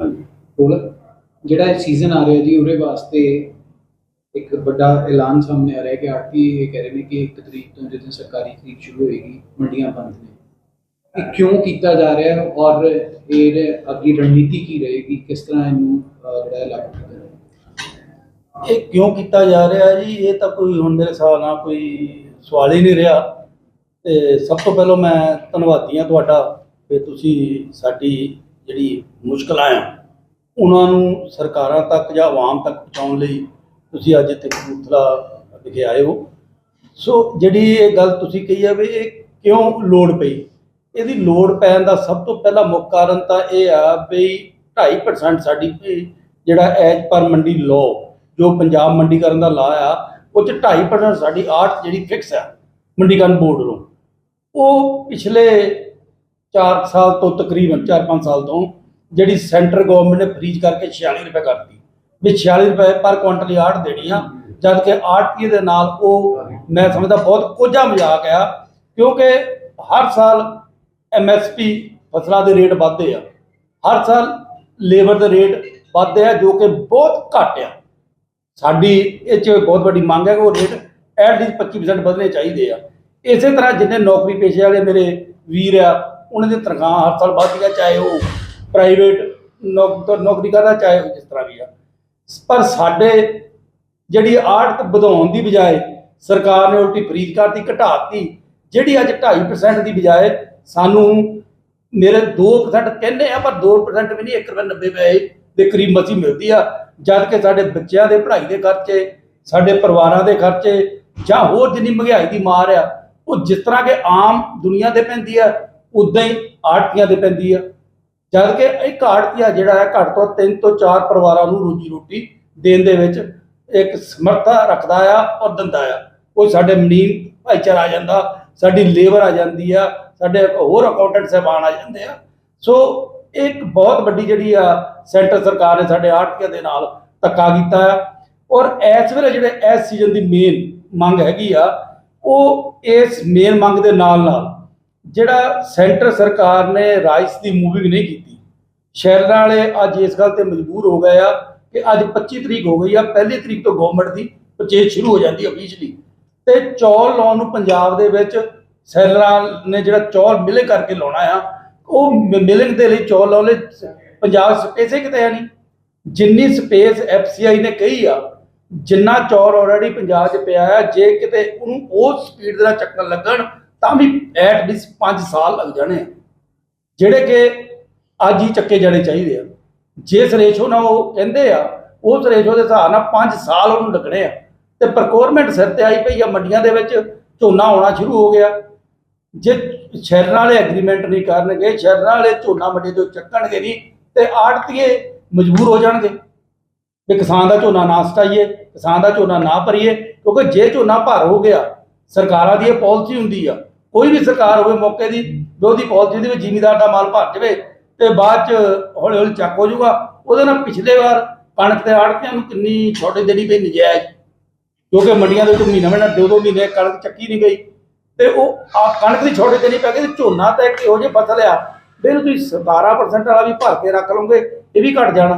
ਹਾਂਜੀ। ਕੋਲ। ਜਿਹੜਾ ਸੀਜ਼ਨ ਆ ਰਿਹਾ ਜੀ ਉਹਦੇ ਵਾਸਤੇ ਇੱਕ ਵੱਡਾ ਐਲਾਨ ਸਾਹਮਣੇ ਆ ਰਿਹਾ ਕਿ ਆਰਤੀ ਇਹ ਕਹਿ ਰਹੇ ਨੇ ਕਿ 1 ਤਰੀਕ ਤੋਂ ਜਦੋਂ ਸਰਕਾਰੀ ਖਰੀਦ ਸ਼ੁਰੂ ਹੋਏਗੀ ਮੰਡੀਆਂ ਬੰਦ ਨੇ। ਇਹ ਕਿਉਂ ਕੀਤਾ ਜਾ ਰਿਹਾ ਹੈ ਔਰ ਇਹ ਅੱਗੇ ਰਣਨੀਤੀ ਕੀ ਰਹੇਗੀ? ਕਿਸ ਤਰ੍ਹਾਂ ਇਹਨੂੰ ਜਿਹੜਾ ਲਾਗੂ ਕੀਤਾ ਜਾਏਗਾ? ਇਹ ਕਿਉਂ ਕੀਤਾ ਜਾ ਰਿਹਾ ਜੀ? ਇਹ ਤਾਂ ਕੋਈ ਹੁਣ ਮੇਰੇ ਹਿਸਾਬ ਨਾਲ ਕੋਈ ਸਵਾਲ ਹੀ ਨਹੀਂ ਰਿਹਾ। ਤੇ ਸਭ ਤੋਂ ਪਹਿਲਾਂ ਮੈਂ ਧੰਨਵਾਦੀ ਹਾਂ ਤੁਹਾਡਾ ਕਿ ਤੁਸੀਂ ਸਾਡੀ ਜਿਹੜੀ ਮੁਸ਼ਕਲਾਂ ਆ, ਉਹਨਾਂ ਨੂੰ ਸਰਕਾਰਾਂ ਤੱਕ ਜਾਂ ਆਵਾਮ ਤੱਕ ਪਹੁੰਚਾਉਣ ਲਈ ਤੁਸੀਂ ਅੱਜ ਇੱਥੇ ਕਪੂਰਥਲਾ ਵਿਖੇ ਆਏ ਹੋ। ਸੋ ਜਿਹੜੀ ਇਹ ਗੱਲ ਤੁਸੀਂ ਕਹੀ ਹੈ ਵੀ ਇਹ ਕਿਉਂ ਲੋੜ ਪਈ? ਇਹਦੀ ਲੋੜ ਪੈਣ ਦਾ ਸਭ ਤੋਂ ਪਹਿਲਾ ਮੁੱਖ ਕਾਰਨ ਤਾਂ ਇਹ ਆ ਵੀ 2.5% ਸਾਡੀ ਜਿਹੜਾ ਐਜ ਪਰ ਮੰਡੀ ਲਾਅ ਜੋ ਪੰਜਾਬ ਮੰਡੀਕਰਨ ਦਾ ਲਾ ਆ, ਉਹ ਚ 2.5% ਸਾਡੀ ਆਰਟ ਜਿਹੜੀ ਫਿਕਸ ਆ ਮੰਡੀਕਰਨ ਬੋਰਡ ਨੂੰ। ਉਹ ਪਿਛਲੇ 4 ਸਾਲ ਤੋਂ ਤਕਰੀਬਨ 4-5 ਸਾਲ ਤੋਂ ਜਿਹੜੀ ਸੈਂਟਰ ਗਵਰਨਮੈਂਟ ਨੇ ਫ੍ਰੀਜ਼ ਕਰਕੇ 46 ਰੁਪਏ ਕਰਤੀ। ਵੀ 46 ਰੁਪਏ ਪਰ ਕੁਇੰਟਲ ਆੜ ਦੇਣੀ ਆ, ਜਦ ਕਿ ਆਰਟੀਏ ਦੇ ਨਾਲ ਉਹ ਮੈਂ ਸਮਝਦਾ ਬਹੁਤ ਕੋਝਾ ਮਜ਼ਾਕ ਆ, ਕਿਉਂਕਿ ਹਰ ਸਾਲ ਐਮਐਸਪੀ ਫਸਲਾਂ ਦੇ ਰੇਟ ਵੱਧਦੇ ਆ। ਹਰ ਸਾਲ ਲੇਬਰ ਦੇ ਰੇਟ ਵੱਧਦੇ ਆ, ਜੋ ਕਿ ਬਹੁਤ ਘੱਟ ਆ। ਸਾਡੀ ਇਹ 'ਚ ਬਹੁਤ ਵੱਡੀ ਮੰਗ ਹੈ ਕਿ ਉਹ ਰੇਟ ਐਟਲੀਸਟ 25% ਵਧਣੇ ਚਾਹੀਦੇ ਆ। ਇਸੇ ਤਰ੍ਹਾਂ ਜਿੰਨੇ ਨੌਕਰੀ ਪੇਸ਼ੇ ਵਾਲੇ ਮੇਰੇ ਵੀਰ ਆ ਉਹਨਾਂ ਦੀ ਤਨਖਾਹ ਹਰ ਸਾਲ ਵੱਧਦੀ ਆ, ਚਾਹੇ ਉਹ ਪ੍ਰਾਈਵੇਟ ਨੌਕਰੀ ਕਰਦਾ, ਚਾਹੇ ਉਹ ਜਿਸ ਤਰ੍ਹਾਂ ਵੀ ਆ। ਪਰ ਸਾਡੇ ਜਿਹੜੀ ਆੜਤ ਵਧਾਉਣ ਦੀ ਬਜਾਏ ਸਰਕਾਰ ਨੇ ਉਲਟੀ ਫਰੀਜ਼ ਕਰਤੀ, ਘਟਾਤੀ, ਜਿਹੜੀ ਅੱਜ 2.5% ਦੀ ਬਜਾਏ ਸਾਨੂੰ ਮੇਰੇ 2% ਕਹਿੰਦੇ ਆ, ਪਰ 2% ਵੀ ਨਹੀਂ 1 ਰੁਪਏ 90 ਪੈਸੇ ਦੇ ਕਰੀਬ ਮਸੀ ਮਿਲਦੀ ਆ, ਜਦ ਕਿ ਸਾਡੇ ਬੱਚਿਆਂ ਦੇ ਪੜ੍ਹਾਈ ਦੇ ਖਰਚੇ, ਸਾਡੇ ਪਰਿਵਾਰਾਂ ਦੇ ਖਰਚੇ, ਜਾਂ ਹੋਰ ਜਿੰਨੀ ਮਹਿੰਗਾਈ ਦੀ ਮਾਰ ਆ, ਉਹ ਜਿਸ ਤਰ੍ਹਾਂ ਕਿ ਆਮ ਦੁਨੀਆ ਤੇ ਪੈਂਦੀ ਆ ਉਦਾਂ ਹੀ ਆੜਤੀਆਂ ਤੇ ਪੈਂਦੀ ਆ। ਜਦ ਕਿ ਇੱਕ ਆੜਤੀਆ ਜਿਹੜਾ ਹੈ ਘੱਟ ਤੋਂ ਤਿੰਨ ਤੋਂ ਚਾਰ ਪਰਿਵਾਰਾਂ ਨੂੰ ਰੋਜੀ ਰੋਟੀ ਦੇਣ ਦੇ ਵਿੱਚ ਇੱਕ ਸਮਰੱਥਾ ਰੱਖਦਾ ਆ ਔਰ ਦਿੰਦਾ ਆ। ਕੋਈ ਸਾਡੇ ਮਨੀਮ ਭਾਈਚਾਰਾ ਆ ਜਾਂਦਾ, ਸਾਡੀ ਲੇਬਰ ਆ ਜਾਂਦੀ ਆ, ਸਾਡੇ ਹੋਰ ਅਕਾਊਂਟੈਂਟ ਸਾਹਿਬਾਨ ਆ ਜਾਂਦੇ ਆ। ਸੋ ਇੱਕ ਬਹੁਤ ਵੱਡੀ ਜਿਹੜੀ ਆ ਸੈਂਟਰ ਸਰਕਾਰ ਨੇ ਸਾਡੇ ਆੜਤੀਆਂ ਦੇ ਨਾਲ ਧੱਕਾ ਕੀਤਾ ਆ। ਔਰ ਇਸ ਵੇਲੇ ਜਿਹੜੇ ਇਸ ਸੀਜ਼ਨ ਦੀ ਮੇਨ ਮੰਗ ਹੈਗੀ ਆ, ਉਹ ਇਸ ਮੇਨ ਮੰਗ ਦੇ ਨਾਲ ਨਾਲ ਜਿਹੜਾ ਸੈਂਟਰ ਸਰਕਾਰ ਨੇ ਰਾਈਸ ਦੀ ਮੂਵਿੰਗ ਨਹੀਂ ਕੀਤੀ, ਸ਼ਹਿਰਾਂ ਵਾਲੇ ਅੱਜ ਇਸ ਗੱਲ ਤੇ ਮਜਬੂਰ ਹੋ ਗਏ ਆ ਕਿ ਅੱਜ 25 ਤਰੀਕ ਹੋ ਗਈ ਆ, ਪਹਿਲੀ ਤਰੀਕ ਤੋਂ ਗਵਰਨਮੈਂਟ ਦੀ ਪਰਚੇਜ ਸ਼ੁਰੂ ਹੋ ਜਾਂਦੀ ਹੈ ਅਫੀਸ਼ਲੀ ਤੇ ਚੌਲ ਲਾਉਣ ਨੂੰ ਪੰਜਾਬ ਦੇ ਵਿੱਚ ਸੈਲਰਾਂ ਨੇ ਜਿਹੜਾ ਚੌਲ ਮਿਲੇ ਕਰਕੇ ਲਾਉਣਾ ਆ, ਉਹ ਮਿਲਿੰਗ ਦੇ ਲਈ ਚੌਲ ਲਾਉਣ ਲਈ ਪੰਜਾਬ ਸਪੇਸੇ ਕਿਤੇ ਹੈ ਨਹੀਂ। ਜਿੰਨੀ ਸਪੇਸ ਐਫਸੀਆਈ ਨੇ ਕਹੀ ਆ, ਜਿੰਨਾ ਚੌਲ ਆਲਰੇਡੀ ਪੰਜਾਬ 'ਚ ਪਿਆ ਆ, ਜੇ ਕਿਤੇ ਉਹਨੂੰ ਉਹ ਸਪੀਡ ਦੇ ਨਾਲ ਚੱਕਣ ਲੱਗਣ ਤਾਂ ਵੀ ਐਟ ਲੀਸਟ 5 ਸਾਲ ਲੱਗ ਜਾਣੇ ਆ। ਜਿਹੜੇ ਕਿ ਅੱਜ ਹੀ ਚੱਕੇ ਜਾਣੇ ਚਾਹੀਦੇ ਆ। ਜਿਸ ਰੇਸ਼ੋ ਨਾਲ ਉਹ ਕਹਿੰਦੇ ਆ ਉਸ ਰੇਸ਼ੋ ਦੇ ਹਿਸਾਬ ਨਾਲ 5 ਸਾਲ ਉਹਨੂੰ ਲੱਗਣੇ ਆ। ਤੇ ਪ੍ਰਕੋਰਮੈਂਟ ਸਿਰ ਤੇ ਆਈ ਪਈ ਆ ਮੰਡੀਆਂ ਦੇ ਵਿੱਚ, ਝੋਨਾ ਆਉਣਾ ਸ਼ੁਰੂ ਹੋ ਗਿਆ। ਜੇ ਸ਼ਹਿਰਾਂ ਵਾਲੇ ਐਗਰੀਮੈਂਟ ਨਹੀਂ ਕਰਨਗੇ, ਸ਼ਹਿਰਾਂ ਵਾਲੇ ਝੋਨਾ ਮੰਡੀ ਤੋਂ ਚੱਕਣਗੇ ਨਹੀਂ, ਤੇ ਆੜਤੀਏ ਮਜਬੂਰ ਹੋ ਜਾਣਗੇ ਵੀ ਕਿਸਾਨ ਦਾ ਝੋਨਾ ਨਾ ਸਟਾਈਏ, ਕਿਸਾਨ ਦਾ ਝੋਨਾ ਨਾ ਭਰੀਏ, ਕਿਉਂਕਿ ਜੇ ਝੋਨਾ ਭਰ ਹੋ ਗਿਆ ਸਰਕਾਰਾਂ ਦੀ ਇਹ ਪਾਲਿਸੀ ਹੁੰਦੀ ਆ। ਕੋਈ ਵੀ ਸਰਕਾਰ ਹੋਵੇ ਮੌਕੇ ਦੀ, ਵੀ ਉਹਦੀ ਪਾਲਿਸੀ ਦੇ ਵਿੱਚ ਜ਼ਿਮੀਦਾਰ ਦਾ ਮਾਲ ਭਰ ਜਾਵੇ ਤੇ ਬਾਅਦ ਚ ਹੌਲੀ ਹੌਲੀ ਚੱਕ ਹੋ ਜਾਊਗਾ, ਉਹਦੇ ਨਾਲ ਪਿਛਲੇ ਵਾਰ ਕਣਕ ਤੇ ਆੜਤੀਆਂ ਨੂੰ ਕਿੰਨੀ ਛੋਟੇ ਦੇਣੀ ਪਈ ਨਜਾਇਜ਼। ਕਿਉਂਕਿ ਮੰਡੀਆਂ ਦੇ ਵਿੱਚ ਮਹੀਨਾ ਮਹੀਨਾ ਦੋ ਦੋ ਮਹੀਨੇ ਕਣਕ ਚੱਕੀ ਨਹੀਂ ਗਈ। ਤੇ ਉਹ ਆ ਕਣਕ ਦੀ ਛੋਟੇ ਦੇਣੀ ਪੈ ਗਈ ਝੋਨਾ ਤਾਂ ਇੱਕ ਇਹੋ ਜਿਹੀ ਫਸਲ ਆ ਵੀ ਇਹਨੂੰ ਤੁਸੀਂ 17% ਵਾਲਾ ਵੀ ਭਰ ਕੇ ਰੱਖ ਲਓਗੇ, ਇਹ ਵੀ ਘਟ ਜਾਣਾ।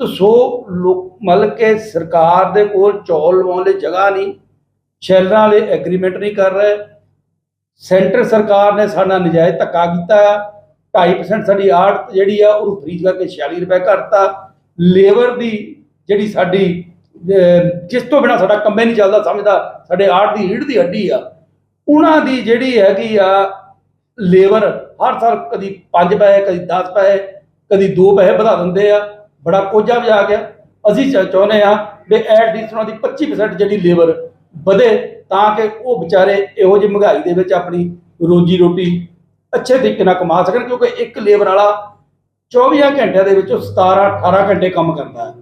ਤੇ ਸੋ ਲੋਕ ਮਤਲਬ ਕਿ ਸਰਕਾਰ ਦੇ ਕੋਲ ਚੌਲ ਲਵਾਉਣ ਲਈ ਜਗ੍ਹਾ ਨਹੀਂ। ਸ਼ਹਿਰਾਂ ਵਾਲੇ ਐਗਰੀਮੈਂਟ ਨਹੀਂ ਕਰ ਰਹੇ। ਸੈਂਟਰ ਸਰਕਾਰ ਨੇ ਸਾਡਾ ਨਜਾਇਜ਼ ਧੱਕਾ ਕੀਤਾ ਆ। 2.5% ਸਾਡੀ ਆੜਤ ਜਿਹੜੀ ਆ, ਉਹਨੂੰ ਫਰੀਜ਼ ਕਰਕੇ 46 ਰੁਪਏ ਘਟਤਾ। ਲੇਬਰ ਦੀ ਜਿਹੜੀ ਸਾਡੀ ਜਿਸ ਤੋਂ ਬਿਨਾ ਸਾਡਾ ਕੰਮ ਨਹੀਂ ਚੱਲਦਾ, ਸਮਝਦਾ, ਸਾਡੇ ਆੜ ਦੀ ਰੀੜ ਦੀ ਹੱਡੀ ਆ। ਉਹਨਾਂ ਦੀ ਜਿਹੜੀ ਹੈਗੀ ਆ ਲੇਬਰ ਹਰ ਸਾਲ ਕਦੀ 5 ਪੈਸੇ, ਕਦੀ 10 ਪੈਸੇ, ਕਦੀ 2 ਪੈਸੇ ਵਧਾ ਦਿੰਦੇ ਆ। ਬੜਾ ਕੋਝਾ ਵਜਾ ਗਿਆ। ਅਸੀਂ ਚਾਹੁੰਦੇ ਆ ਵੀ ਐਟਲੀਸਟ ਉਹਨਾਂ ਦੀ 25% ਜਿਹੜੀ ਲੇਬਰ ਵਧੇ ਤਾਂ ਕਿ ਉਹ ਵਿਚਾਰੇ ਇਹੋ ਜਿਹੀ ਮਹਿੰਗਾਈ ਦੇ ਵਿੱਚ ਆਪਣੀ ਰੋਜੀ ਰੋਟੀ ਅੱਛੇ ਤਰੀਕੇ ਨਾਲ ਕਮਾ ਸਕਣ, ਕਿਉਂਕਿ ਇੱਕ ਲੇਬਰ ਵਾਲਾ 24 ਘੰਟਿਆਂ ਦੇ ਵਿੱਚੋਂ 17 18 ਘੰਟੇ ਕੰਮ ਕਰਦਾ ਹੈ।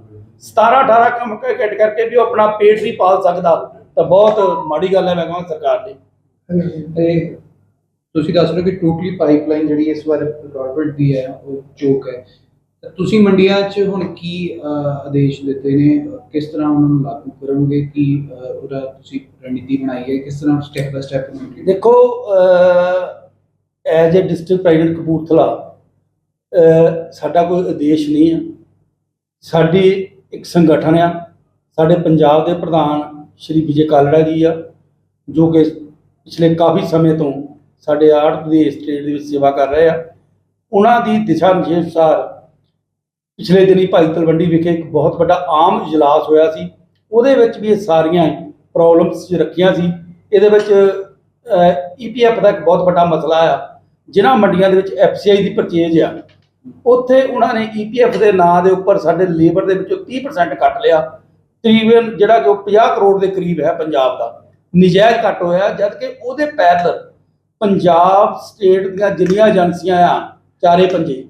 17 18 ਕੰਮ ਘੰਟੇ ਕਰਕੇ ਵੀ ਉਹ ਆਪਣਾ ਪੇਟ ਵੀ ਪਾਲ ਸਕਦਾ, ਤਾਂ ਬਹੁਤ ਮਾੜੀ ਗੱਲ ਹੈ ਮੈਂ ਕਹਾਂ ਸਰਕਾਰ ਦੀ। ਤੇ ਤੁਸੀਂ ਦੱਸ ਰਹੇ ਹੋ ਕਿ ਟੋਟਲੀ ਪਾਈਪਲਾਈਨ ਜਿਹੜੀ ਇਸ ਵਾਰ ਗਵਰਨਮੈਂਟ ਦੀ ਹੈ, ਉਹ ਚੋਕ ਹੈ। ਤੁਸੀਂ ਮੰਡੀਆਂ 'ਚ ਹੁਣ ਕੀ ਆਦੇਸ਼ ਦਿੱਤੇ ਨੇ? ਕਿਸ ਤਰ੍ਹਾਂ ਉਹਨਾਂ ਨੂੰ ਲਾਗੂ ਕਰੋਗੇ ਕੀ ਉਹਦਾ ਤੁਸੀਂ ਰਣਨੀਤੀ ਬਣਾਈ ਹੈ? ਕਿਸ ਤਰ੍ਹਾਂ ਸਟੈਪ ਬਾਈ ਸਟੈਪ ਦੇਖੋ as a district president Kapurthala ਸਾਡਾ ਕੋਈ ਉਦੇਸ਼ ਨਹੀਂ ਆ ਸਾਡੀ ਇੱਕ ਸੰਗਠਨ ਆ। ਸਾਡੇ ਪੰਜਾਬ ਦੇ ਪ੍ਰਧਾਨ ਸ਼੍ਰੀ ਵਿਜੇ ਕਾਲੜਾ ਜੀ ਆ, ਜੋ ਕਿ ਪਿਛਲੇ ਕਾਫੀ ਸਮੇਂ ਤੋਂ ਸਾਡੇ ਆੜਤ ਦੀ ਸਟੇਟ ਦੇ ਵਿੱਚ ਸੇਵਾ ਕਰ ਰਹੇ ਆ। ਉਹਨਾਂ ਦੀ ਦਿਸ਼ਾ ਨਿਰਦੇਸ਼ ਅਨੁਸਾਰ ਪਿਛਲੇ ਦਿਨੀ ਭਾਈ ਤਲਵੰਡੀ ਵਿਖੇ ਇੱਕ ਬਹੁਤ ਵੱਡਾ ਆਮ ਇਜਲਾਸ ਹੋਇਆ ਸੀ। ਉਹਦੇ ਵਿੱਚ ਵੀ ਇਹ ਸਾਰੀਆਂ ਪ੍ਰੋਬਲਮਸ ਰੱਖੀਆਂ ਸੀ। ਇਹਦੇ ਵਿੱਚ ਈਪੀਐਫ ਦਾ ਇੱਕ ਬਹੁਤ ਵੱਡਾ ਮਸਲਾ ਆ। ਜਿਨ੍ਹਾਂ ਮੰਡੀਆਂ ਦੇ ਵਿੱਚ ਐਫਸੀਆਈ ਦੀ ਪਰਚੇਜ ਆ। ਉੱਥੇ ਉਹਨਾਂ ਨੇ ਈਪੀਐਫ ਦੇ ਨਾਂ ਦੇ ਉੱਪਰ ਸਾਡੇ ਲੇਬਰ ਦੇ ਵਿੱਚੋਂ 30% ਕੱਟ ਲਿਆ। ਤਕਰੀਬਨ ਜਿਹੜਾ ਕਿ ਉਹ 50 ਕਰੋੜ ਦੇ ਕਰੀਬ ਹੈ ਪੰਜਾਬ ਦਾ। ਨਜਾਇਜ਼ ਕੱਟ ਹੋਇਆ ਜਦ ਕਿ ਉਹਦੇ ਪੈਰਲ ਪੰਜਾਬ ਸਟੇਟ ਦੀਆਂ ਜਿੰਨੀਆਂ ਏਜੰਸੀਆਂ ਆ, ਚਾਰੇ ਪੰਜੇ।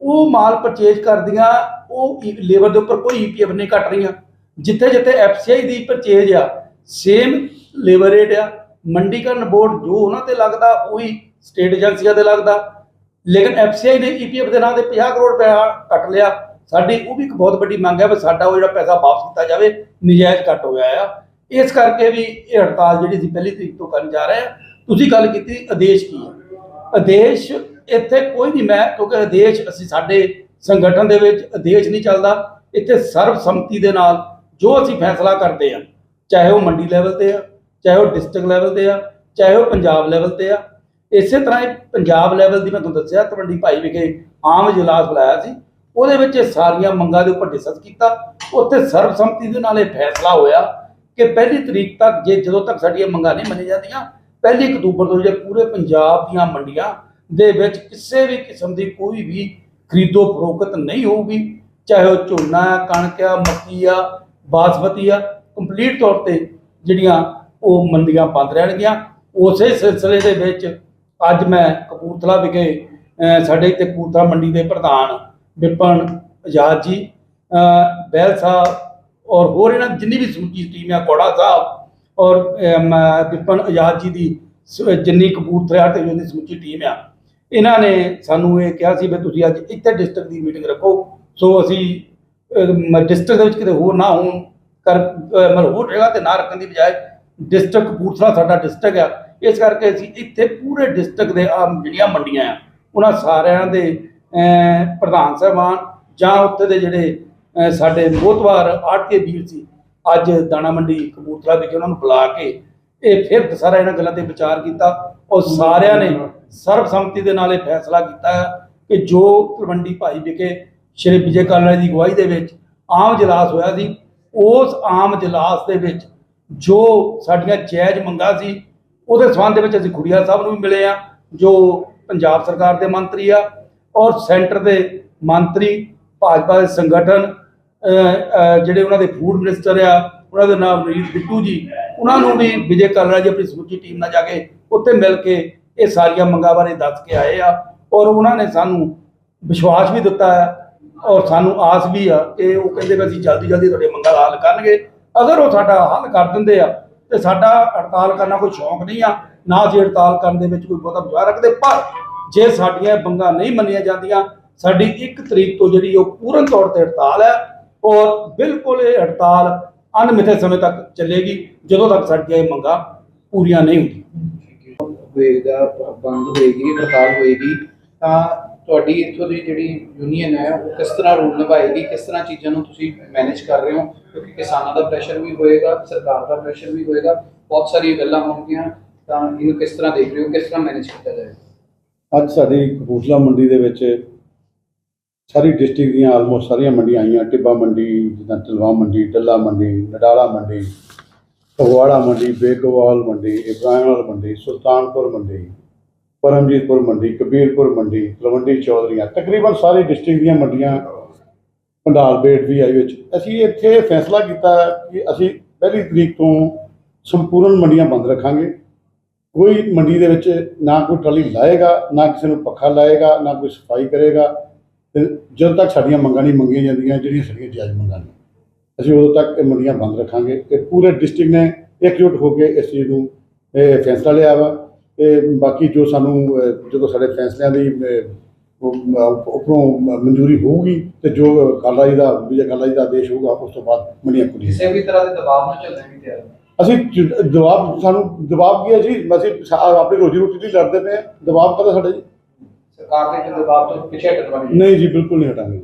ਉਹ ਮਾਲ ਪਰਚੇਜ ਕਰਦੀਆਂ, ਉਹ ਲੇਬਰ ਦੇ ਉੱਪਰ ਕੋਈ ਈਪੀਐਫ ਨਹੀਂ ਕੱਟ ਰਹੀਆਂ। ਜਿੱਥੇ ਜਿੱਥੇ ਐਫਸੀਆਈ ਦੀ ਪਰਚੇਜ ਆ ਸੇਮ ਲੇਬਰ ਰੇਟ ਆ। ਮੰਡੀਕਰਨ ਬੋਰਡ ਜੋ ਉਹਨਾਂ ਤੇ ਲੱਗਦਾ, ਉਹੀ ਸਟੇਟ ਏਜੰਸੀਆਂ ਤੇ ਲੱਗਦਾ। ਲੇਕਿਨ ਐਫਸੀਆਈ ਨੇ ਈਪੀਐਫ ਦੇ ਨਾਂ ਤੇ 50 ਕਰੋੜ ਰੁਪਇਆ ਕੱਟ ਲਿਆ। ਸਾਡੀ, ਉਹ ਵੀ ਇੱਕ ਬਹੁਤ ਵੱਡੀ ਮੰਗ ਹੈ ਵੀ ਸਾਡਾ ਉਹ ਜਿਹੜਾ ਪੈਸਾ ਵਾਪਸ ਕੀਤਾ ਜਾਵੇ, ਨਜਾਇਜ਼ ਕੱਟ ਹੋਇਆ ਆ। ਇਸ ਕਰਕੇ ਵੀ ਇਹ ਹੜਤਾਲ ਜਿਹੜੀ ਸੀ ਪਹਿਲੀ ਤਰੀਕ ਤੋਂ ਕਰਨ ਜਾ ਰਹੇ ਆ। ਤੁਸੀਂ ਗੱਲ ਕੀਤੀ, ਆਦੇਸ਼ ਕੀ ਹੈ ਆਦੇਸ਼ ਇੱਥੇ ਕੋਈ ਨਹੀਂ ਮੈਂ, ਕਿਉਂਕਿ ਆਦੇਸ਼, ਅਸੀਂ ਸਾਡੇ ਸੰਗਠਨ ਦੇ ਵਿੱਚ ਆਦੇਸ਼ ਨਹੀਂ ਚੱਲਦਾ। ਇੱਥੇ ਸਰਬਸੰਮਤੀ ਦੇ ਨਾਲ ਜੋ ਅਸੀਂ ਫੈਸਲਾ ਕਰਦੇ ਆ ਚਾਹੇ ਉਹ ਮੰਡੀ ਲੈਵਲ ਤੇ ਆ, ਚਾਹੇ ਉਹ ਡਿਸਟ੍ਰਿਕਟ ਲੈਵਲ ਤੇ ਆ, ਚਾਹੇ ਉਹ ਪੰਜਾਬ ਲੈਵਲ ਤੇ ਆ, ਇਸੇ ਤਰ੍ਹਾਂ ਇਹ ਪੰਜਾਬ ਲੈਵਲ ਦੀ ਮੈਂ ਤੁਹਾਨੂੰ ਦੱਸਿਆ, ਤਵੰਡੀ ਭਾਈ ਵਿਖੇ ਆਮ ਇਜਲਾਸ ਬੁਲਾਇਆ ਸੀ। ਉਹਦੇ ਵਿੱਚ ਇਹ ਸਾਰੀਆਂ ਮੰਗਾਂ ਦੇ ਉੱਪਰ ਡਿਸਕਸ ਕੀਤਾ। ਉੱਥੇ ਸਰਬਸੰਮਤੀ ਦੇ ਨਾਲ ਇਹ ਫੈਸਲਾ ਹੋਇਆ ਕਿ ਪਹਿਲੀ ਤਰੀਕ ਤੱਕ ਜੇ ਜਦੋਂ ਤੱਕ ਸਾਡੀਆਂ ਮੰਗਾਂ ਨਹੀਂ ਮੰਨੀਆਂ ਜਾਂਦੀਆਂ, ਪਹਿਲੀ ਅਕਤੂਬਰ ਤੋਂ ਜਿਹੜੇ ਪੂਰੇ ਪੰਜਾਬ ਦੀਆਂ ਮੰਡੀਆਂ ਦੇ ਵਿੱਚ ਕਿਸੇ ਵੀ ਕਿਸਮ ਦੀ ਕੋਈ ਵੀ ਖਰੀਦੋ ਫਰੋਖਤ ਨਹੀਂ ਹੋਊਗੀ। ਚਾਹੇ ਉਹ ਝੋਨਾ ਆ ਕਣਕ ਆ ਮੱਕੀ ਆ ਬਾਸਮਤੀ ਆ ਕੰਪਲੀਟ ਤੌਰ ਤੇ ਜਿਹੜੀਆਂ ਉਹ ਮੰਡੀਆਂ ਬੰਦ ਰਹਿਣਗੀਆਂ। ਉਸੇ ਸਿਲਸਿਲੇ ਦੇ ਵਿੱਚ ਅੱਜ ਮੈਂ ਕਪੂਰਥਲਾ ਵਿਖੇ ਸਾਡੇ ਇੱਥੇ ਕਪੂਰਥਲਾ ਮੰਡੀ ਦੇ ਪ੍ਰਧਾਨ ਵਿਪਨ ਆਜ਼ਾਦ ਜੀ ਬੈਲ ਸਾਹਿਬ ਔਰ ਹੋਰ ਇਹਨਾਂ ਜਿੰਨੀ ਵੀ ਸਮੁੱਚੀ ਟੀਮ ਆ ਕੋੜਾ ਸਾਹਿਬ ਔਰ ਅਮ, ਵਿਪਨ ਆਜ਼ਾਦ ਜੀ ਦੀ ਸ- ਜਿੰਨੀ ਕਪੂਰਥਲਾ ਤੇ ਦੀ ਸਮੁੱਚੀ ਟੀਮ ਆ ਇਹਨਾਂ ਨੇ ਸਾਨੂੰ ਇਹ ਕਿਹਾ ਸੀ ਵੀ ਤੁਸੀਂ ਅੱਜ ਇੱਥੇ ਡਿਸਟ੍ਰਿਕਟ ਦੀ ਮੀਟਿੰਗ ਰੱਖੋ। ਸੋ ਅਸੀਂ ਡਿਸਟ੍ਰਿਕਟ ਦੇ ਵਿੱਚ ਕਿਤੇ ਹੋਰ ਨਾ ਹੋਣ ਕਰ ਮਤਲਬ ਹੋਰ ਜਗ੍ਹਾ ਤੇ ਨਾ ਰੱਖਣ ਦੀ ਬਜਾਏ ਡਿਸਟ੍ਰਿਕਟ ਕਪੂਰਥਲਾ ਸਾਡਾ ਡਿਸਟ੍ਰਿਕਟ ਆ। ਇਸ ਕਰਕੇ ਅਸੀਂ ਇੱਥੇ ਪੂਰੇ ਡਿਸਟ੍ਰਿਕਟ ਦੇ ਆ ਜਿਹੜੀਆਂ ਮੰਡੀਆਂ ਆ ਉਹਨਾਂ ਸਾਰਿਆਂ ਦੇ ਪ੍ਰਧਾਨ ਸਾਹਿਬਾਨ ਜਾਂ ਉੱਥੇ ਦੇ ਜਿਹੜੇ ਅਹ, ਸਾਡੇ ਮੋਹਤਵਾਰ ਆੜਕੇ ਵੀਰ ਸੀ ਅੱਜ ਦਾਣਾ ਮੰਡੀ ਕਪੂਰਥਲਾ ਵਿੱਚ ਉਹਨਾਂ ਨੂੰ ਬੁਲਾ ਕੇ ਇਹ ਫਿਰ ਸਾਰਾ ਇਹਨਾਂ ਗੱਲਾਂ ਤੇ ਵਿਚਾਰ ਕੀਤਾ। ਔਰ ਸਾਰਿਆਂ ਨੇ ਸਰਬਸੰਮਤੀ ਦੇ ਨਾਲ ਇਹ ਫੈਸਲਾ ਕੀਤਾ ਹੈ ਕਿ ਜੋ ਤਲਵੰਡੀ ਭਾਈ ਵਿਖੇ ਸ਼੍ਰੀ ਵਿਜੇ ਕਾਲੜਾ ਦੀ ਅਗਵਾਈ ਦੇ ਵਿੱਚ ਆਮ ਜਲਾਸ ਹੋਇਆ ਸੀ, ਉਸ ਆਮ ਜਲਾਸ ਦੇ ਵਿੱਚ ਜੋ ਸਾਡੀਆਂ ਜਾਇਜ਼ ਮੰਗਾਂ ਸੀ, ਉਹਦੇ ਸੰਬੰਧ ਦੇ ਵਿੱਚ ਅਸੀਂ ਖੁੜੀਆ ਸਾਹਿਬ ਨੂੰ ਵੀ ਮਿਲੇ ਆ ਜੋ ਪੰਜਾਬ ਸਰਕਾਰ ਦੇ ਮੰਤਰੀ ਆ ਔਰ ਸੈਂਟਰ ਦੇ ਮੰਤਰੀ, ਭਾਜਪਾ ਦੇ ਸੰਗਠਨ ਜਿਹੜੇ ਉਹਨਾਂ ਦੇ ਫੂਡ ਮਿਨਿਸਟਰ ਆ, ਉਹਨਾਂ ਦੇ ਨਾਮ ਰੀਤ ਬਿੱਟੂ ਜੀ, ਉਹਨਾਂ ਨੂੰ ਵੀ ਵਿਜੇ ਕਾਲੜਾ ਜੀ ਆਪਣੀ ਸਮੁੱਚੀ ਟੀਮ ਨਾਲ ਜਾ ਕੇ ਉੱਥੇ ਮਿਲ ਕੇ ਇਹ ਸਾਰੀਆਂ ਮੰਗਾਂ ਬਾਰੇ ਦੱਸ ਕੇ ਆਏ ਆ ਔਰ ਉਹਨਾਂ ਨੇ ਸਾਨੂੰ ਵਿਸ਼ਵਾਸ ਵੀ ਦਿੱਤਾ ਹੈ ਔਰ ਸਾਨੂੰ ਆਸ ਵੀ ਆ ਕਿ ਉਹ ਕਹਿੰਦੇ ਵੀ ਅਸੀਂ ਜਲਦੀ ਜਲਦੀ ਤੁਹਾਡੇ ਮੰਗਾਂ ਦਾ ਹੱਲ ਕਰਨਗੇ। ਅਗਰ ਉਹ ਸਾਡਾ ਹੱਲ ਕਰ ਦਿੰਦੇ ਆ ਤੇ ਸਾਡਾ ਹੜਤਾਲ ਕਰਨਾ ਕੋਈ ਸ਼ੌਂਕ ਨਹੀਂ ਆ, ਨਾ ਅਸੀਂ ਹੜਤਾਲ ਕਰਨ ਦੇ ਵਿੱਚ ਕੋਈ ਬਹੁਤਾ ਵਿਚਾਰ ਰੱਖਦੇ, ਪਰ ਜੇ ਸਾਡੀਆਂ ਇਹ ਮੰਗਾਂ ਨਹੀਂ ਮੰਨੀਆਂ ਜਾਂਦੀਆਂ, ਸਾਡੀ 1 ਤਰੀਕ ਤੋਂ ਜਿਹੜੀ ਉਹ ਪੂਰਨ ਤੌਰ ਤੇ ਹੜਤਾਲ ਹੈ ਔਰ ਬਿਲਕੁਲ ਇਹ ਹੜਤਾਲ ਅਣਮਿੱਥੇ ਸਮੇਂ ਤੱਕ ਚੱਲੇਗੀ, ਜਦੋਂ ਤੱਕ ਸਾਡੀਆਂ ਇਹ ਮੰਗਾਂ ਪੂਰੀਆਂ ਨਹੀਂ ਹੁੰਦੀਆਂ। ਹੋਏਗਾ ਬੰਦ ਹੋਏਗੀ ਹੜਤਾਲ ਹੋਏਗੀ, ਤਾਂ ਤੁਹਾਡੀ ਇੱਥੋਂ ਦੀ ਜਿਹੜੀ ਯੂਨੀਅਨ ਹੈ, ਉਹ ਕਿਸ ਤਰ੍ਹਾਂ ਰੋਲ ਨਿਭਾਏਗੀ, ਕਿਸ ਤਰ੍ਹਾਂ ਚੀਜ਼ਾਂ ਨੂੰ ਤੁਸੀਂ ਮੈਨੇਜ ਕਰ ਰਹੇ ਹੋ? ਕਿਉਂਕਿ ਕਿਸਾਨਾਂ ਦਾ ਪ੍ਰੈਸ਼ਰ ਵੀ ਹੋਏਗਾ, ਸਰਕਾਰ ਦਾ ਪ੍ਰੈਸ਼ਰ ਵੀ ਹੋਏਗਾ, ਬਹੁਤ ਸਾਰੀਆਂ ਗੱਲਾਂ ਹੋਣਗੀਆਂ, ਤਾਂ ਇਹਨੂੰ ਕਿਸ ਤਰ੍ਹਾਂ ਦੇਖ ਰਹੇ ਹੋ, ਕਿਸ ਤਰ੍ਹਾਂ ਮੈਨੇਜ ਕੀਤਾ ਜਾਏਗਾ ਅੱਜ ਸਾਡੀ ਕਪੂਰਥਲਾ ਮੰਡੀ ਦੇ ਵਿੱਚ ਸਾਰੀ ਡਿਸਟ੍ਰਿਕਟ ਦੀਆਂ ਆਲਮੋਸਟ ਸਾਰੀਆਂ ਮੰਡੀਆਂ ਆਈਆਂ, ਟਿੱਬਾ ਮੰਡੀ, ਜਿੱਦਾਂ ਤਲਵਾ ਮੰਡੀ ਟੱਲਾ ਮੰਡੀ, ਨਡਾਲਾ ਮੰਡੀ ਫਗਵਾੜਾ ਮੰਡੀ, ਬੇਗੋਵਾਲ ਮੰਡੀ ਇਬਰਾਹਿਮਵਾਲ ਮੰਡੀ, ਸੁਲਤਾਨਪੁਰ ਮੰਡੀ, ਪਰਮਜੀਤਪੁਰ ਮੰਡੀ, ਕਬੀਰਪੁਰ ਮੰਡੀ, ਤਲਵੰਡੀ ਚੌਧਰੀਆਂ, ਤਕਰੀਬਨ ਸਾਰੇ ਡਿਸਟ੍ਰਿਕਟ ਦੀਆਂ ਮੰਡੀਆਂ ਪੰਡਾਲ ਬੇਟ ਵੀ ਆਈ ਵਿੱਚ। ਅਸੀਂ ਇੱਥੇ ਫੈਸਲਾ ਕੀਤਾ ਕਿ ਅਸੀਂ ਪਹਿਲੀ ਤਰੀਕ ਤੋਂ ਸੰਪੂਰਨ ਮੰਡੀਆਂ ਬੰਦ ਰੱਖਾਂਗੇ। ਕੋਈ ਮੰਡੀ ਦੇ ਵਿੱਚ ਨਾ ਕੋਈ ਟਰਾਲੀ ਲਾਏਗਾ, ਨਾ ਕਿਸੇ ਨੂੰ ਪੱਖਾ ਲਾਏਗਾ, ਨਾ ਕੋਈ ਸਫ਼ਾਈ ਕਰੇਗਾ। ਤੇ ਜਦੋਂ ਤੱਕ ਸਾਡੀਆਂ ਮੰਗਾਂ ਨਹੀਂ ਮੰਗੀਆਂ ਜਾਂਦੀਆਂ, ਜਿਹੜੀਆਂ ਸਾਡੀਆਂ ਜਾਇਜ਼ ਮੰਗਾਂ ਨੇ। ਅਸੀਂ ਉਦੋਂ ਤੱਕ ਇਹ ਮੰਡੀਆਂ ਬੰਦ ਰੱਖਾਂਗੇ ਤੇ ਪੂਰੇ ਡਿਸਟ੍ਰਿਕਟ ਨੇ ਇਕਜੁੱਟ ਹੋ ਕੇ ਇਸ ਚੀਜ਼ ਨੂੰ ਇਹ ਫੈਸਲਾ ਲਿਆ ਵਾ। ਤੇ ਬਾਕੀ ਜੋ ਸਾਨੂੰ ਜਦੋਂ ਸਾਡੇ ਫੈਸਲਿਆਂ ਦੀ ਉੱਪਰੋਂ ਮਨਜ਼ੂਰੀ ਹੋਊਗੀ ਤੇ ਜੋ ਕਾਲਾ ਜੀ ਦਾ ਵਿਜੇ ਕਾਲਾ ਜੀ ਦਾ ਆਦੇਸ਼ ਹੋਊਗਾ ਉਸ ਤੋਂ ਬਾਅਦ ਮੰਡੀਆਂ ਖੁੱਲੀਆਂ ਕਿਸੇ ਵੀ ਤਰ੍ਹਾਂ ਦੇ ਦਬਾਅ ਨਾਲ ਚੱਲਣ ਵੀ ਤਿਆਰ। ਅਸੀਂ ਜਵਾਬ ਸਾਨੂੰ ਜਵਾਬ ਕੀ ਹੈ ਜੀ? ਅਸੀਂ ਆਪਣੀ ਰੋਜੀ ਰੋਟੀ ਲਈ ਲੜਦੇ ਪਏ। ਜਵਾਬ ਕਦਾ ਸਾਡਾ ਜੀ? ਸਰਕਾਰ ਦੇ ਦਬਾਅ ਤੋਂ ਪਿੱਛੇ ਹਟਣ ਵਾਲੀ ਨਹੀਂ ਜੀ ਬਿਲਕੁਲ ਨਹੀਂ ਹਟਾਂਗੇ